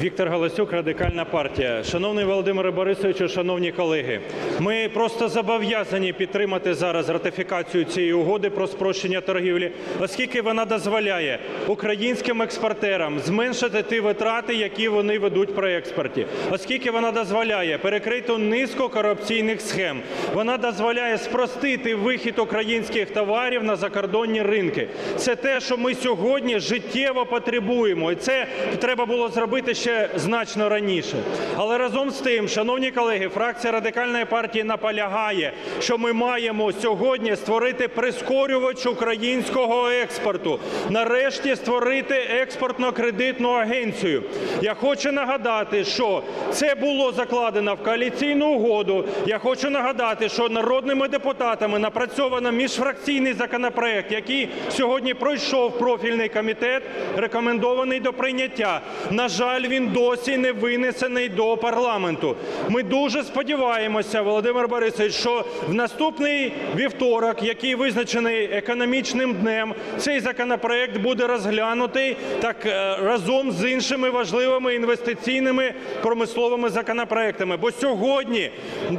Віктор Галасюк, Радикальна партія. Шановний Володимире Борисовичу, шановні колеги, ми просто зобов'язані підтримати зараз ратифікацію цієї угоди про спрощення торгівлі, оскільки вона дозволяє українським експортерам зменшити ті витрати, які вони ведуть при експорті, оскільки вона дозволяє перекрити низку корупційних схем, вона дозволяє спростити вихід українських товарів на закордонні ринки. Це те, що ми сьогодні життєво потребуємо, і це треба було зробити ще значно раніше. Але разом з тим, шановні колеги, фракція радикальної партії наполягає, що ми маємо сьогодні створити прискорювач українського експорту, нарешті створити експортно-кредитну агенцію. Я хочу нагадати, що це було закладено в коаліційну угоду. Я хочу нагадати, що народними депутатами напрацьовано міжфракційний законопроект, який сьогодні пройшов профільний комітет, рекомендований до прийняття. На жаль, він досі не винесений до парламенту. Ми дуже сподіваємося, Володимир Борисович, що в наступний вівторок, який визначений економічним днем, цей законопроект буде розглянутий так е, разом з іншими важливими інвестиційними промисловими законопроектами. Бо сьогодні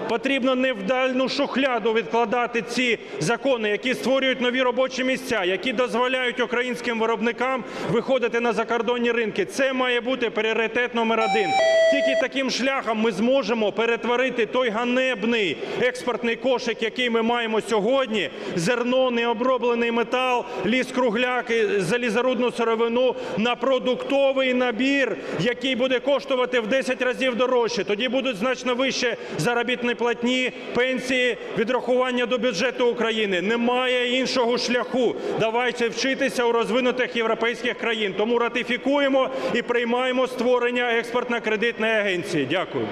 потрібно не в дальну шухляду відкладати ці закони, які створюють нові робочі місця, які дозволяють українським виробникам виходити на закордонні ринки. Це має бути пріоритет номер один. Тільки таким шляхом ми зможемо перетворити той ганебний експортний кошик, який ми маємо сьогодні: зерно, необроблений метал, ліс-кругляк, залізорудну сировину на продуктовий набір, який буде коштувати в 10 разів дорожче. Тоді будуть значно вище заробітні платні, пенсії, відрахування до бюджету України. Немає іншого шляху. Давайте вчитися у розвинутих європейських країн. Тому ратифікуємо і приймаємо створення експортно-кредитної агенції. Дякую.